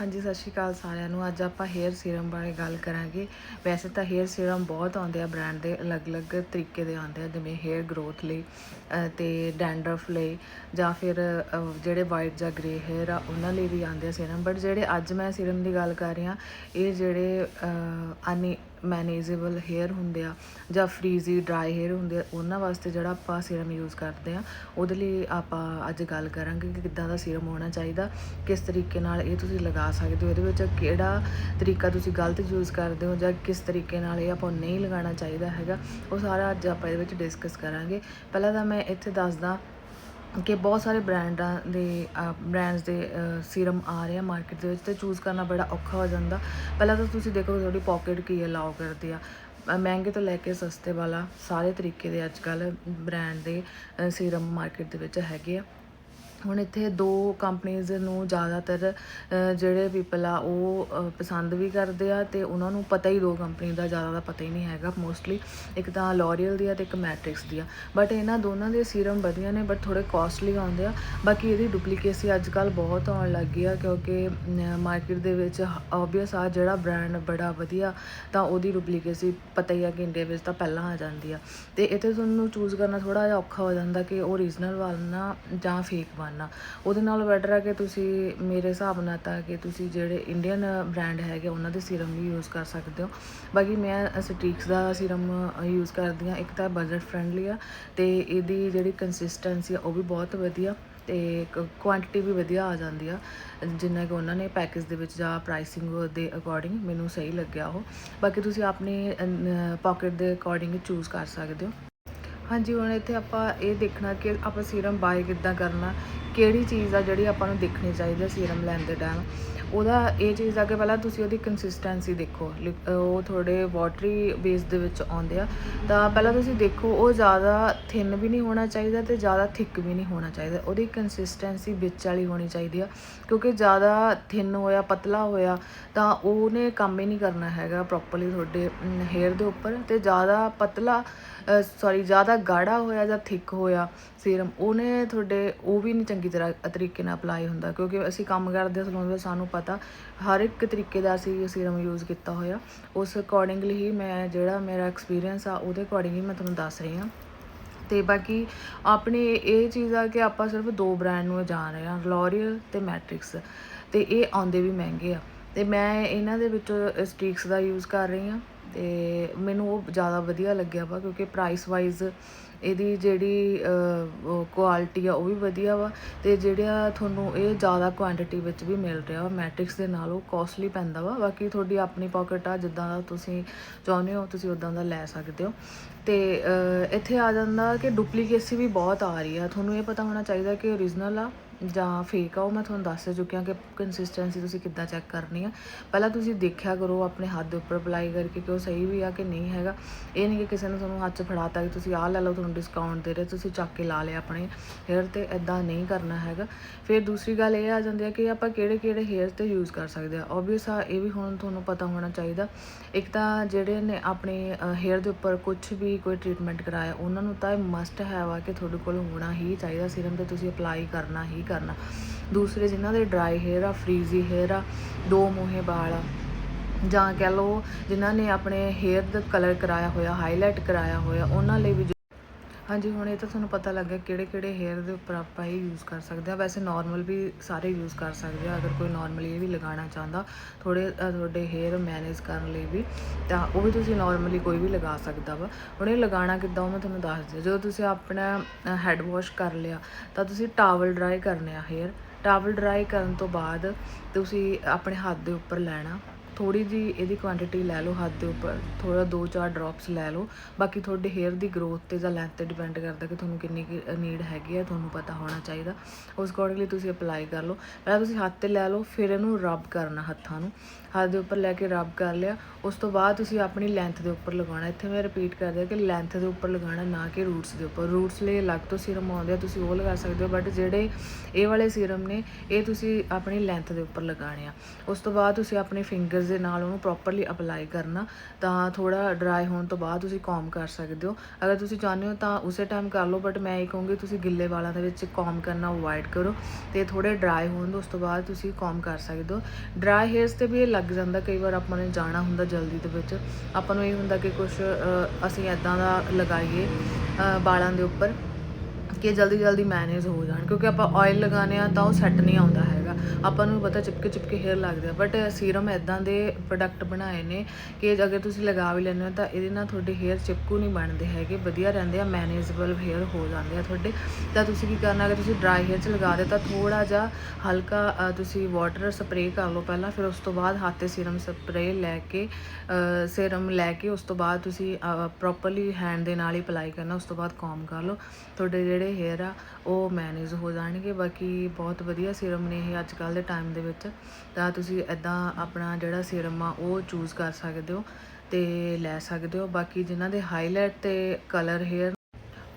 ਹਾਂਜੀ ਸਤਿ ਸ਼੍ਰੀ ਅਕਾਲ ਸਾਰਿਆਂ ਨੂੰ। ਅੱਜ ਆਪਾਂ ਹੇਅਰ ਸੀਰਮ ਬਾਰੇ ਗੱਲ ਕਰਾਂਗੇ। ਵੈਸੇ ਤਾਂ ਹੇਅਰ ਸੀਰਮ ਬਹੁਤ ਆਉਂਦੇ ਆ ਬ੍ਰਾਂਡ ਦੇ ਅਲੱਗ-ਅਲੱਗ ਤਰੀਕੇ ਦੇ ਆਉਂਦੇ ਆ ਜਿਵੇਂ ਹੇਅਰ ਗਰੋਥ ਲਈ ਅ, ਤੇ ਡੈਂਡਰਫ ਲਈ ਜਾਂ ਫਿਰ ਜਿਹੜੇ ਵਾਈਟ ਜਾਂ ਗ੍ਰੇ ਹੇਅਰ ਆ ਉਹਨਾਂ ਲਈ ਵੀ ਆਉਂਦੇ ਆ ਸੀਰਮ। ਬਟ ਜਿਹੜੇ ਅੱਜ ਮੈਂ ਸੀਰਮ ਦੀ ਗੱਲ ਕਰ ਰਹੀ ਹਾਂ ਇਹ ਜਿਹੜੇ ਅਨੀ ਮੈਨੇਜੇਬਲ ਹੇਅਰ ਹੁੰਦੇ ਆ ਜਾਂ ਫਰੀਜ਼ੀ ਡਰਾਈ ਹੇਅਰ ਹੁੰਦੇ ਆ, ਉਹਨਾਂ ਵਾਸਤੇ ਜਿਹੜਾ ਆਪਾਂ ਸੀਰਮ ਯੂਜ਼ ਕਰਦੇ ਆ, ਉਹਦੇ ਲਈ ਆਪਾਂ ਅੱਜ ਗੱਲ ਕਰਾਂਗੇ ਕਿ ਕਿੱਦਾਂ ਦਾ ਸੀਰਮ ਹੋਣਾ ਚਾਹੀਦਾ, ਕਿਸ ਤਰੀਕੇ ਨਾਲ ਇਹ ਤੁਸੀਂ ਲਗਾ ਸਕਦੇ ਹੋ, ਇਹਦੇ ਵਿੱਚ ਕਿਹੜਾ ਤਰੀਕਾ ਤੁਸੀਂ ਗਲਤ ਯੂਜ਼ ਕਰਦੇ ਹੋ ਜਾਂ ਕਿਸ ਤਰੀਕੇ ਨਾਲ ਇਹ ਆਪਾਂ ਨੂੰ ਨਹੀਂ ਲਗਾਉਣਾ ਚਾਹੀਦਾ ਹੈਗਾ, ਉਹ ਸਾਰਾ ਅੱਜ ਆਪਾਂ ਇਹਦੇ ਵਿੱਚ ਡਿਸਕਸ ਕਰਾਂਗੇ। ਪਹਿਲਾਂ ਤਾਂ ਮੈਂ ਇੱਥੇ ਦੱਸਦਾ ਕਿ ਬਹੁਤ ਸਾਰੇ ਬ੍ਰਾਂਡਾਂ ਦੇ ਬ੍ਰਾਂਡਸ ਦੇ ਸੀਰਮ ਆ ਰਹੇ ਆ ਮਾਰਕੀਟ ਦੇ ਵਿੱਚ ਅਤੇ ਚੂਜ਼ ਕਰਨਾ ਬੜਾ ਔਖਾ ਹੋ ਜਾਂਦਾ। ਪਹਿਲਾਂ ਤਾਂ ਤੁਸੀਂ ਦੇਖੋ ਤੁਹਾਡੀ ਪਾਕਟ ਕੀ ਅਲਾਓ ਕਰਦੇ ਆ। ਮਹਿੰਗੇ ਤੋਂ ਲੈ ਕੇ ਸਸਤੇ ਵਾਲਾ ਸਾਰੇ ਤਰੀਕੇ ਦੇ ਅੱਜ ਕੱਲ੍ਹ ਬ੍ਰਾਂਡ ਦੇ ਸੀਰਮ ਮਾਰਕੀਟ ਦੇ ਵਿੱਚ ਹੈਗੇ ਆ। ਹੁਣ ਇੱਥੇ ਦੋ ਕੰਪਨੀਆਂ ਨੂੰ ਜ਼ਿਆਦਾਤਰ ਜਿਹੜੇ ਪੀਪਲ ਆ, ਉਹ ਪਸੰਦ ਵੀ ਕਰਦੇ ਆ ਤੇ ਉਹਨਾਂ ਨੂੰ ਪਤਾ ਹੀ ਦੋ ਕੰਪਨੀ ਦਾ ਜ਼ਿਆਦਾ ਦਾ ਪਤਾ ਹੀ ਨਹੀਂ ਹੈਗਾ ਮੋਸਟਲੀ ਇੱਕ ਤਾਂ ਲੋਰੀਅਲ ਦੀ ਆ ਤੇ ਇੱਕ ਮੈਟ੍ਰਿਕਸ ਦੀ ਆ। ਬਟ ਇਹਨਾਂ ਦੋਨਾਂ ਦੇ ਸੀਰਮ ਵਧੀਆ ਨੇ ਬਟ ਥੋੜੇ ਕਾਸਟਲੀ ਆਉਂਦੇ ਆ। ਬਾਕੀ ਇਹਦੀ ਡੁਪਲੀਕੇਸੀ ਅੱਜ ਕੱਲ ਬਹੁਤ ਆਉਣ ਲੱਗ ਗਈ ਆ ਕਿਉਂਕਿ ਮਾਰਕੀਟ ਦੇ ਵਿੱਚ ਆਬਵੀਅਸ ਆ ਜਿਹੜਾ ਬ੍ਰਾਂਡ ਬੜਾ ਵਧੀਆ, ਤਾਂ ਉਹਦੀ ਡੁਪਲੀਕੇਸੀ ਪਤਾ ਹੀ ਆ ਕਿ ਇੰਡੀਆ ਵਿੱਚ ਤਾਂ ਪਹਿਲਾਂ ਆ ਜਾਂਦੀ ਆ। ਤੇ ਇੱਥੇ ਤੁਹਾਨੂੰ ਚੂਜ਼ ਕਰਨਾ ਥੋੜਾ ਜਿਹਾ ਔਖਾ ਹੋ ਜਾਂਦਾ ਕਿ ਉਹ ਓਰੀਜਨਲ ਵਾਲਾ ਜਾਂ ਫੇਕ ਵਾਲਾ। ਉਹਦੇ ਨਾਲ ਬੈਟਰ ਆ ਕਿ ਤੁਸੀਂ ਮੇਰੇ ਹਿਸਾਬ ਨਾਲ ਤਾਂ ਕਿ ਤੁਸੀਂ ਜਿਹੜੇ ਇੰਡੀਅਨ ਬ੍ਰਾਂਡ ਹੈਗੇ ਉਹਨਾਂ ਦੇ ਸੀਰਮ ਵੀ ਯੂਜ਼ ਕਰ ਸਕਦੇ ਹੋ। ਬਾਕੀ ਮੈਂ ਸਟੀਕਸ ਦਾ ਸੀਰਮ ਯੂਜ਼ ਕਰਦੀ ਹਾਂ, ਇੱਕ ਤਾਂ ਬਜਟ ਫ੍ਰੈਂਡਲੀ ਆ ਤੇ ਇਹਦੀ ਜਿਹੜੀ ਕੰਸਿਸਟੈਂਸੀ ਆ, ਉਹ ਵੀ ਬਹੁਤ ਵਧੀਆ ਤੇ ਕੁਆਂਟੀਟੀ ਵੀ ਵਧੀਆ ਆ ਜਾਂਦੀ ਆ। ਜਿੰਨਾ ਕਿ ਉਹਨਾਂ ਨੇ ਪੈਕੇਜ ਦੇ ਵਿੱਚ ਜਾਂ ਪ੍ਰਾਈਸਿੰਗ ਦੇ ਅਕੋਰਡਿੰਗ ਮੈਨੂੰ ਸਹੀ ਲੱਗਿਆ ਉਹ। ਬਾਕੀ ਤੁਸੀਂ ਆਪਣੀ ਪਾਕਟ ਦੇ ਅਕੋਰਡਿੰਗ ਚੂਜ਼ ਕਰ ਸਕਦੇ ਹੋ। ਹਾਂਜੀ, ਹੁਣ ਇੱਥੇ ਆਪਾਂ ਇਹ ਦੇਖਣਾ ਕਿ ਆਪਾਂ ਸੀਰਮ ਬਾਏ ਕਿੱਦਾਂ ਕਰਨਾ, ਕਿਹੜੀ ਚੀਜ਼ ਆ ਜਿਹੜੀ ਆਪਾਂ ਨੂੰ ਦੇਖਣੀ ਚਾਹੀਦੀ ਹੈ ਸੀਰਮ ਲੈਣ ਦੇ ਟਾਈਮ ਉਹਦਾ ਇਹ ਚੀਜ਼ ਆ ਕਿ ਪਹਿਲਾਂ ਤੁਸੀਂ ਉਹਦੀ ਕੰਸਿਸਟੈਂਸੀ ਦੇਖੋ ਲਿਕ- ਉਹ ਥੋੜੇ ਵਾਟਰੀ ਬੇਸ ਦੇ ਵਿੱਚ ਆਉਂਦੇ ਆ। ਤਾਂ ਪਹਿਲਾਂ ਤੁਸੀਂ ਦੇਖੋ, ਉਹ ਜ਼ਿਆਦਾ ਥਿਨ ਵੀ ਨਹੀਂ ਹੋਣਾ ਚਾਹੀਦਾ ਤੇ ਜ਼ਿਆਦਾ ਥਿੱਕ ਵੀ ਨਹੀਂ ਹੋਣਾ ਚਾਹੀਦਾ। ਉਹਦੀ ਕੰਸਿਸਟੈਂਸੀ ਵਿੱਚ ਵਾਲੀ ਹੋਣੀ ਚਾਹੀਦੀ ਆ, ਕਿਉਂਕਿ ਜ਼ਿਆਦਾ ਥਿਨ ਹੋਇਆ, ਪਤਲਾ ਹੋਇਆ, ਤਾਂ ਉਹਨੇ ਕੰਮ ਹੀ ਨਹੀਂ ਕਰਨਾ ਹੈਗਾ ਪ੍ਰੋਪਰਲੀ ਤੁਹਾਡੇ ਹੇਅਰ ਦੇ ਉੱਪਰ। ਤੇ ਜ਼ਿਆਦਾ ਪਤਲਾ ਸੌਰੀ ਜ਼ਿਆਦਾ ਗਾੜਾ ਹੋਇਆ ਜਾਂ ਥਿਕ ਹੋਇਆ ਸੀਰਮ, ਉਹਨੇ ਤੁਹਾਡੇ, ਉਹ ਵੀ ਨਹੀਂ ਚੰਗੀ ਤਰ੍ਹਾਂ ਤਰੀਕੇ ਨਾਲ ਅਪਲਾਈ ਹੁੰਦਾ, ਕਿਉਂਕਿ ਅਸੀਂ ਕੰਮ ਕਰਦੇ ਸਲੂਨ ਵਿੱਚ ਸਾਨੂੰ ਪਤਾ ਹਰ ਇੱਕ ਤਰੀਕੇ ਦਾ ਅਸੀਂ ਸੀਰਮ ਯੂਜ਼ ਕੀਤਾ ਹੋਇਆ। ਉਸ ਅਕੋਰਡਿੰਗਲੀ ਹੀ ਮੈਂ ਜਿਹੜਾ ਮੇਰਾ ਐਕਸਪੀਰੀਅੰਸ ਆ, ਉਹਦੇ ਅਕੋਰਡਿੰਗ ਹੀ ਮੈਂ ਤੁਹਾਨੂੰ ਦੱਸ ਰਹੀ ਹਾਂ। ਤੇ ਬਾਕੀ ਆਪਣੇ ਇਹ ਚੀਜ਼ ਆ ਕਿ ਆਪਾਂ ਸਿਰਫ ਦੋ ਬ੍ਰਾਂਡ ਨੂੰ ਜਾਣ ਰਹੇ ਹਾਂ ਲੋਰੀਅਲ ਤੇ ਮੈਟ੍ਰਿਕਸ ਤੇ ਇਹ ਆਉਂਦੇ ਵੀ ਮਹਿੰਗੇ ਆ। ਤੇ ਮੈਂ ਇਹਨਾਂ ਦੇ ਵਿੱਚੋਂ ਸਟੀਕਸ ਦਾ ਯੂਜ਼ ਕਰ ਰਹੀ ਹਾਂ। ਤੇ ਮੈਨੂੰ ਉਹ ਜ਼ਿਆਦਾ ਵਧੀਆ ਲੱਗਿਆ ਵਾ ਕਿਉਂਕਿ ਪ੍ਰਾਈਸ ਵਾਈਜ਼ ਇਹਦੀ ਜਿਹੜੀ ਕੁਆਲਿਟੀ ਆ ਉਹ ਵੀ ਵਧੀਆ ਵਾ ਤੇ ਜਿਹੜਾ ਤੁਹਾਨੂੰ ਇਹ ਜ਼ਿਆਦਾ ਕੁਆਂਟੀਟੀ ਵਿੱਚ ਵੀ ਮਿਲ ਰਿਹਾ ਵਾ ਮੈਟ੍ਰਿਕਸ ਦੇ ਨਾਲੋਂ ਕੋਸਟਲੀ ਪੈਂਦਾ ਵਾ, ਬਾਕੀ ਤੁਹਾਡੀ ਆਪਣੀ ਪਾਕਟ ਆ, ਜਿੱਦਾਂ ਦਾ ਤੁਸੀਂ ਚਾਹੁੰਦੇ ਹੋ, ਤੁਸੀਂ ਉਦਾਂ ਦਾ ਲੈ ਸਕਦੇ ਹੋ। ਤੇ ਇੱਥੇ ਆ ਜਾਂਦਾ ਕਿ ਡੁਪਲੀਕੇਸੀ ਵੀ ਬਹੁਤ ਆ ਰਹੀ ਆ, ਤੁਹਾਨੂੰ ਇਹ ਪਤਾ ਹੋਣਾ ਚਾਹੀਦਾ ਕਿ ਓਰੀਜਨਲ ਆ ਜਾਂ ਫੇਕ ਆ, ਉਹ ਮੈਂ ਤੁਹਾਨੂੰ ਦੱਸ ਚੁੱਕਿਆ ਕਿ ਕੰਸਿਸਟੈਂਸੀ ਤੁਸੀਂ ਕਿੱਦਾਂ ਚੈੱਕ ਕਰਨੀ ਆ। ਪਹਿਲਾਂ ਤੁਸੀਂ ਦੇਖਿਆ ਕਰੋ ਆਪਣੇ ਹੱਥ ਦੇ ਉੱਪਰ ਅਪਲਾਈ ਕਰਕੇ ਕਿ ਉਹ ਸਹੀ ਵੀ ਆ ਕਿ ਨਹੀਂ ਹੈਗਾ। ਇਹ ਨਹੀਂ ਕਿ ਕਿਸੇ ਨੇ ਤੁਹਾਨੂੰ ਹੱਥ 'ਚ ਫੜਾਤਾ ਕਿ ਤੁਸੀਂ ਆਹ ਲੈ ਲਓ, ਤੁਹਾਨੂੰ ਡਿਸਕਾਊਂਟ ਦੇ ਰਹੇ, ਤੁਸੀਂ ਚੱਕ ਕੇ ਲਾ ਲਿਆ ਆਪਣੇ ਹੇਅਰ ਤੇ ਐਦਾਂ ਨਹੀਂ ਕਰਨਾ ਹੈਗਾ। ਫਿਰ ਦੂਸਰੀ ਗੱਲ ਇਹ ਆ ਜਾਂਦੀ ਹੈ ਕਿ ਆਪਾਂ ਕਿਹੜੇ ਕਿਹੜੇ ਹੇਅਰ ਤੇ ਯੂਜ਼ ਕਰ ਸਕਦੇ ਆ। ਆਬਵੀਅਸ ਆ, ਇਹ ਵੀ ਹੁਣ ਤੁਹਾਨੂੰ ਪਤਾ ਹੋਣਾ ਚਾਹੀਦਾ। ਇੱਕ ਤਾਂ ਜਿਹੜੇ ਨੇ ਆਪਣੇ ਹੇਅਰ ਦੇ ਉੱਪਰ ਕੁਝ ਵੀ ਕੋਈ ਟ੍ਰੀਟਮੈਂਟ ਕਰਾਇਆ, ਉਹਨਾਂ ਨੂੰ ਤਾਂ ਇਹ ਮਸਟ ਹੈ ਵਾ ਕਿ ਤੁਹਾਡੇ ਕੋਲ ਹੋਣਾ ਹੀ ਚਾਹੀਦਾ ਸੀਰਮ ਤੇ ਤੁਸੀਂ ਅਪਲਾਈ ਕਰਨਾ ਹੀ ਕਰਨਾ। ਦੂਸਰੇ ਜਿਨ੍ਹਾਂ ਦੇ ਡਰਾਈ ਹੇਅਰ ਆ ਫਰੀਜ਼ੀ ਹੇਅਰ ਆ, ਦੋ ਮੂੰਹੇ ਵਾਲ ਆ, ਜਾਂ ਕਹਿ ਲਓ ਜਿਨ੍ਹਾਂ ਨੇ ਆਪਣੇ ਹੇਅਰ ਦਾ ਕਲਰ ਕਰਾਇਆ ਹੋਇਆ ਹਾਈਲਾਈਟ ਕਰਾਇਆ ਹੋਇਆ, ਉਹਨਾਂ ਲਈ ਵੀ ਹਾਂਜੀ, ਹੁਣ ਇਹ ਤਾਂ ਤੁਹਾਨੂੰ ਪਤਾ ਲੱਗ ਗਿਆ ਕਿਹੜੇ ਕਿਹੜੇ ਹੇਅਰ ਦੇ ਉੱਪਰ ਆਪਾਂ ਇਹ ਯੂਜ਼ ਕਰ ਸਕਦੇ ਆ ਵੈਸੇ ਨਾਰਮਲ ਵੀ ਸਾਰੇ ਯੂਜ਼ ਕਰ ਸਕਦੇ ਆ ਅਗਰ ਕੋਈ ਨਾਰਮਲੀ ਇਹ ਵੀ ਲਗਾਉਣਾ ਚਾਹੁੰਦਾ ਥੋੜੇ ਤੁਹਾਡੇ ਹੇਅਰ ਮੈਨੇਜ ਕਰਨ ਲਈ ਵੀ, ਤਾਂ ਉਹ ਵੀ ਤੁਸੀਂ ਨਾਰਮਲੀ ਕੋਈ ਵੀ ਲਗਾ ਸਕਦਾ ਵਾ। ਹੁਣ ਇਹ ਲਗਾਉਣਾ ਕਿੱਦਾਂ ਉਹ ਮੈਂ ਤੁਹਾਨੂੰ ਦੱਸ ਦਿਆਂ। ਜਦੋਂ ਤੁਸੀਂ ਆਪਣਾ ਹੈਡ ਵਾਸ਼ ਕਰ ਲਿਆ, ਤਾਂ ਤੁਸੀਂ ਟਾਵਲ ਡਰਾਈ ਕਰਨੇ ਆ ਹੇਅਰ ਟਾਵਲ ਡਰਾਈ ਕਰਨ ਤੋਂ ਬਾਅਦ ਤੁਸੀਂ ਆਪਣੇ ਹੱਥ ਦੇ ਉੱਪਰ ਲੈਣਾ। ਥੋੜੀ ਜੀ ਇਹਦੀ ਕੁਆਂਟੀਟੀ ਲੈ ਲਓ ਹੱਥ ਦੇ ਉੱਪਰ ਥੋੜਾ 2-4 ਡ੍ਰੌਪਸ ਲੈ ਲਓ। ਬਾਕੀ ਤੁਹਾਡੇ ਹੇਅਰ ਦੀ ਗਰੋਥ ਤੇ ਜਾਂ ਲੈਂਥ ਤੇ ਡਿਪੈਂਡ ਕਰਦਾ ਕਿ ਤੁਹਾਨੂੰ ਕਿੰਨੀ ਨੀਡ ਹੈਗੀ ਹੈ ਤੁਹਾਨੂੰ ਪਤਾ ਹੋਣਾ ਚਾਹੀਦਾ। ਉਸ ਅਕੋਰਡਿੰਗਲੀ ਤੁਸੀਂ ਅਪਲਾਈ ਕਰ ਲਓ। ਪਹਿਲਾਂ ਤੁਸੀਂ ਹੱਥ ਤੇ ਲੈ ਲਓ, ਫਿਰ ਇਹਨੂੰ ਰਬ ਕਰਨਾ ਹੱਥਾਂ ਨੂੰ। ਹੱਥ ਦੇ ਉੱਪਰ ਲੈ ਕੇ ਰਬ ਕਰ ਲਿਆ। ਉਸ ਤੋਂ ਬਾਅਦ ਤੁਸੀਂ ਆਪਣੀ ਲੈਂਥ ਦੇ ਉੱਪਰ ਲਗਾਉਣਾ। ਇੱਥੇ ਮੈਂ ਰਿਪੀਟ ਕਰਦਾ ਕਿ ਲੈਂਥ ਦੇ ਉੱਪਰ ਲਗਾਉਣਾ, ਨਾ ਕਿ ਰੂਟਸ ਦੇ ਉੱਪਰ। ਰੂਟਸ ਲਈ ਅਲੱਗ ਤੋਂ ਸੀਰਮ ਆਉਂਦੇ ਆ, ਤੁਸੀਂ ਉਹ ਲਗਾ ਸਕਦੇ ਹੋ। ਬਟ ਜਿਹੜੇ ਇਹ ਵਾਲੇ ਸੀਰਮ ਨੇ, ਇਹ ਤੁਸੀਂ ਆਪਣੀ ਲੈਂਥ ਦੇ ਉੱਪਰ ਲਗਾਉਣੇ ਆ। ਉਸ ਤੋਂ ਬਾਅਦ ਤੁਸੀਂ ਆਪਣੇ ਫਿੰਗਰਸ ਦੇ ਨਾਲ ਉਹਨੂੰ ਪ੍ਰੋਪਰਲੀ ਅਪਲਾਈ ਕਰਨਾ। ਤਾਂ ਥੋੜਾ ਡਰਾਈ ਹੋਣ ਤੋਂ ਬਾਅਦ ਤੁਸੀਂ ਕੌਮ ਕਰ ਸਕਦੇ ਹੋ। ਅਗਰ ਤੁਸੀਂ ਚਾਹੁੰਦੇ ਹੋ ਤਾਂ ਉਸੇ ਟਾਈਮ ਕਰ ਲਓ ਬਟ ਮੈਂ ਇਹ ਕਹੂੰਗੀ ਤੁਸੀਂ ਗਿੱਲੇ ਵਾਲਾਂ ਦੇ ਵਿੱਚ ਕੌਮ ਕਰਨਾ ਅਵੋਇਡ ਕਰੋ। ਤੇ ਥੋੜੇ ਡਰਾਈ ਹੋਣ ਤੋਂ ਉਸ ਤੋਂ ਬਾਅਦ ਤੁਸੀਂ ਕੌਮ ਕਰ ਸਕਦੇ ਹੋ। ਡਰਾਈ ਹੇਅਰਸ ਤੇ ਵੀ ਇਹ ਲੱਗ ਜਾਂਦਾ ਕਈ ਵਾਰ ਆਪਾਂ ਨੇ ਜਾਣਾ ਹੁੰਦਾ ਜਲਦੀ ਦੇ ਵਿੱਚ। ਆਪਾਂ ਨੂੰ ਇਹ ਹੁੰਦਾ ਕਿ ਕੁਝ ਅਸੀਂ ਐਦਾਂ ਦਾ ਲਗਾਈਏ ਅ, ਵਾਲਾਂ ਦੇ ਉੱਪਰ ਕਿ ਜਲਦੀ ਜਲਦੀ ਮੈਨੇਜ ਹੋ ਜਾਣ। ਕਿਉਂਕਿ ਆਪਾਂ ਆਇਲ ਲਗਾਉਂਦੇ ਆ ਤਾਂ ਉਹ ਸੈੱਟ ਨਹੀਂ ਆਉਂਦਾ ਹੈ ਹੈਗਾ। ਆਪਾਂ ਨੂੰ ਪਤਾ ਚਿਪਕੇ ਚਿਪਕੇ ਹੇਅਰ ਲੱਗਦੇ ਆ। ਬਟ ਸੀਰਮ ਐਦਾਂ ਦੇ ਪ੍ਰੋਡਕਟ ਬਣਾਏ ਨੇ ਕਿ ਅਗਰ ਤੁਸੀਂ ਲਗਾ ਵੀ ਲੈਂਦੇ ਹੋ ਤਾਂ ਇਹਦੇ ਨਾਲ ਤੁਹਾਡੇ ਹੇਅਰ ਚਿਪਕੂ ਨਹੀਂ ਬਣਦੇ ਹੈਗੇ। ਵਧੀਆ ਰਹਿੰਦੇ ਆ ਮੈਨੇਜੇਬਲ ਹੇਅਰ ਹੋ ਜਾਂਦੇ ਆ ਤੁਹਾਡੇ। ਤਾਂ ਤੁਸੀਂ ਕੀ ਕਰਨਾ, ਅਗਰ ਤੁਸੀਂ ਡਰਾਈ ਹੇਅਰ 'ਚ ਲਗਾ ਦੇ ਤਾਂ ਥੋੜਾ ਜਿਹਾ ਹਲਕਾ ਤੁਸੀਂ ਵਾਟਰ ਸਪਰੇਅ ਕਰ ਲਓ ਪਹਿਲਾਂ, ਫਿਰ ਉਸ ਤੋਂ ਬਾਅਦ ਹੱਥ ਤੇ ਸੀਰਮ ਸਪਰੇਅ ਲੈ ਕੇ ਸੀਰਮ ਲੈ ਕੇ ਉਸ ਤੋਂ ਬਾਅਦ ਤੁਸੀਂ ਪ੍ਰੋਪਰਲੀ ਹੈਂਡ ਦੇ ਨਾਲ ਹੀ ਅਪਲਾਈ ਕਰਨਾ, ਉਸ ਤੋਂ ਬਾਅਦ ਕੌਮ ਕਰ ਲਓ। ਤੁਹਾਡੇ ਜਿਹੜੇ ਹੇਅਰ ਆ, ਉਹ ਮੈਨੇਜ ਹੋ ਜਾਣਗੇ। ਬਾਕੀ ਬਹੁਤ ਵਧੀਆ ਸੀਰਮ ਨੇ ਇਹ ਅੱਜ ਕੱਲ੍ਹ ਦੇ ਟਾਈਮ ਦੇ ਵਿੱਚ ਤਾਂ ਤੁਸੀਂ ਐਦਾਂ ਆਪਣਾ ਜਿਹੜਾ ਸੀਰਮ ਆ, ਉਹ ਚੂਜ਼ ਕਰ ਸਕਦੇ ਹੋ ਤੇ ਲੈ ਸਕਦੇ ਹੋ। ਬਾਕੀ ਜਿਨ੍ਹਾਂ ਦੇ ਹਾਈਲਾਈਟ ਤੇ ਕਲਰ ਹੇਅਰ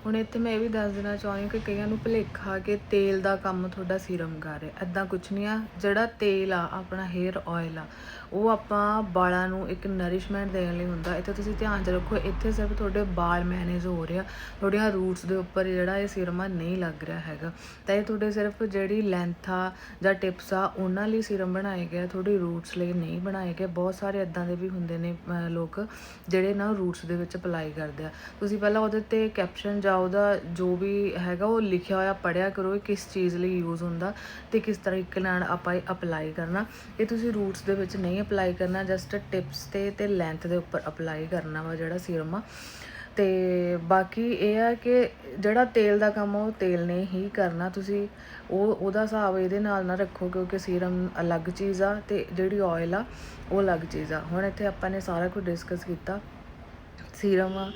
ਹੁਣ ਇੱਥੇ ਮੈਂ ਇਹ ਵੀ ਦੱਸ ਦੇਣਾ ਚਾਹੁੰਦੀ ਹਾਂ ਕਿ ਕਈਆਂ ਨੂੰ ਭੁਲੇਖਾ ਕਿ ਤੇਲ ਦਾ ਕੰਮ ਤੁਹਾਡਾ ਸੀਰਮ ਕਰ ਰਿਹਾ। ਐਦਾਂ ਕੁਝ ਨਹੀਂ ਆ ਜਿਹੜਾ ਤੇਲ ਆ ਆਪਣਾ ਹੇਅਰ ਆਇਲ ਆ ਉਹ ਆਪਾਂ ਵਾਲਾਂ ਨੂੰ ਇੱਕ ਨਰਿਸ਼ਮੈਂਟ ਦੇਣ ਲਈ ਹੁੰਦਾ। ਇੱਥੇ ਤੁਸੀਂ ਧਿਆਨ 'ਚ ਰੱਖੋ ਇੱਥੇ ਸਿਰਫ ਤੁਹਾਡੇ ਵਾਲ ਮੈਨੇਜ ਹੋ ਰਿਹਾ ਤੁਹਾਡੀਆਂ ਰੂਟਸ ਦੇ ਉੱਪਰ ਜਿਹੜਾ ਇਹ ਸੀਰਮ ਆ ਨਹੀਂ ਲੱਗ ਰਿਹਾ ਹੈਗਾ। ਤਾਂ ਇਹ ਤੁਹਾਡੇ ਸਿਰਫ ਜਿਹੜੀ ਲੈਂਥ ਆ ਜਾਂ ਟਿਪਸ ਆ ਉਹਨਾਂ ਲਈ ਸੀਰਮ ਬਣਾਏ ਗਏ ਆ, ਤੁਹਾਡੀ ਰੂਟਸ ਲਈ ਨਹੀਂ ਬਣਾਏ ਗਏ। ਬਹੁਤ ਸਾਰੇ ਇਦਾਂ ਦੇ ਵੀ ਹੁੰਦੇ ਨੇ ਲੋਕ ਜਿਹੜੇ ਨਾ ਰੂਟਸ ਦੇ ਵਿੱਚ ਅਪਲਾਈ ਕਰਦੇ ਆ। ਤੁਸੀਂ ਪਹਿਲਾਂ ਉਹਦੇ ਤੇ ਕੈਪਸ਼ਨ ਜਾਂ ਉਹਦਾ ਜੋ ਵੀ ਹੈਗਾ ਉਹ ਲਿਖਿਆ ਹੋਇਆ, ਪੜ੍ਹਿਆ ਕਰੋ ਇਹ ਕਿਸ ਚੀਜ਼ ਲਈ ਯੂਜ਼ ਹੁੰਦਾ ਅਤੇ ਕਿਸ ਤਰੀਕੇ ਨਾਲ ਆਪਾਂ ਇਹ ਅਪਲਾਈ ਕਰਨਾ। ਇਹ ਤੁਸੀਂ ਰੂਟਸ ਦੇ ਵਿੱਚ ਨਹੀਂ ਅਪਲਾਈ ਕਰਨਾ ਜਸਟ ਟਿਪਸ ਤੇ ਅਤੇ ਲੈਂਥ ਦੇ ਉੱਪਰ ਅਪਲਾਈ ਕਰਨਾ ਵਾ ਜਿਹੜਾ ਸੀਰਮ ਆ। ਤੇ ਬਾਕੀ ਇਹ ਆ ਕਿ ਜਿਹੜਾ ਤੇਲ ਦਾ ਕੰਮ ਆ, ਉਹ ਤੇਲ ਨੇ ਹੀ ਕਰਨਾ। ਤੁਸੀਂ ਉਹ, ਉਹਦਾ ਹਿਸਾਬ ਇਹਦੇ ਨਾਲ ਨਾ ਰੱਖੋ ਕਿਉਂਕਿ ਸੀਰਮ ਅਲੱਗ ਚੀਜ਼ ਆ ਤੇ ਜਿਹੜੀ ਆਇਲ ਆ, ਉਹ ਅਲੱਗ ਚੀਜ਼ ਆ। ਹੁਣ ਇੱਥੇ ਆਪਾਂ ਨੇ ਸਾਰਾ ਕੁਝ ਡਿਸਕਸ ਕੀਤਾ। ਸੀਰਮ ਆ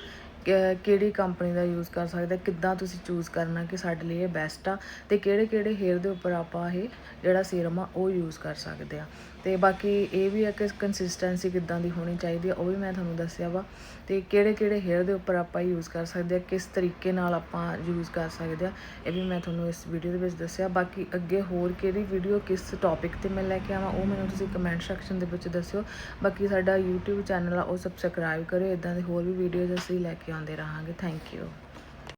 ਕਿਹੜੀ ਕੰਪਨੀ ਦਾ ਯੂਜ਼ ਕਰ ਸਕਦੇ, ਕਿੱਦਾਂ ਤੁਸੀਂ ਚੂਜ਼ ਕਰਨਾ ਕਿ ਸਾਡੇ ਲਈ ਇਹ ਬੈਸਟ ਆ ਤੇ ਕਿਹੜੇ ਕਿਹੜੇ ਹੇਅਰ ਦੇ ਉੱਪਰ ਆਪਾਂ ਇਹ ਜਿਹੜਾ ਸੀਰਮ ਆ, ਉਹ ਯੂਜ਼ ਕਰ ਸਕਦੇ ਆ। ਤੇ ਬਾਕੀ ਇਹ ਵੀ ਆ ਕਿ ਕੰਸਿਸਟੈਂਸੀ ਕਿੱਦਾਂ ਦੀ ਹੋਣੀ ਚਾਹੀਦੀ ਆ, ਉਹ ਵੀ ਮੈਂ ਤੁਹਾਨੂੰ ਦੱਸਿਆ ਵਾ। ਤੇ ਕਿਹੜੇ ਕਿਹੜੇ ਹੇਅਰ ਦੇ ਉੱਪਰ ਆਪਾਂ ਯੂਜ਼ ਕਰ ਸਕਦੇ ਆ, ਕਿਸ ਤਰੀਕੇ ਨਾਲ ਆਪਾਂ ਯੂਜ਼ ਕਰ ਸਕਦੇ ਆ, ਇਹ ਵੀ ਮੈਂ ਤੁਹਾਨੂੰ ਇਸ ਵੀਡੀਓ ਦੇ ਵਿੱਚ ਦੱਸਿਆ। ਬਾਕੀ ਅੱਗੇ ਹੋਰ ਕਿਹੜੀ ਵੀਡੀਓ ਕਿਸ ਟੌਪਿਕ ਤੇ ਮੈਂ ਲੈ ਕੇ ਆਵਾਂ, ਉਹ ਮੈਨੂੰ ਤੁਸੀਂ ਕਮੈਂਟ ਸੈਕਸ਼ਨ ਦੇ ਵਿੱਚ ਦੱਸਿਓ। ਬਾਕੀ ਸਾਡਾ YouTube ਚੈਨਲ ਆ, ਉਹ ਸਬਸਕ੍ਰਾਈਬ ਕਰਿਓ ਇਦਾਂ ਦੇ ਹੋਰ ਵੀ ਵੀਡੀਓਜ਼ ਅਸੀਂ ਲੈ ਕੇ ਆਉਂਦੇ ਰਹਾਂਗੇ। Thank you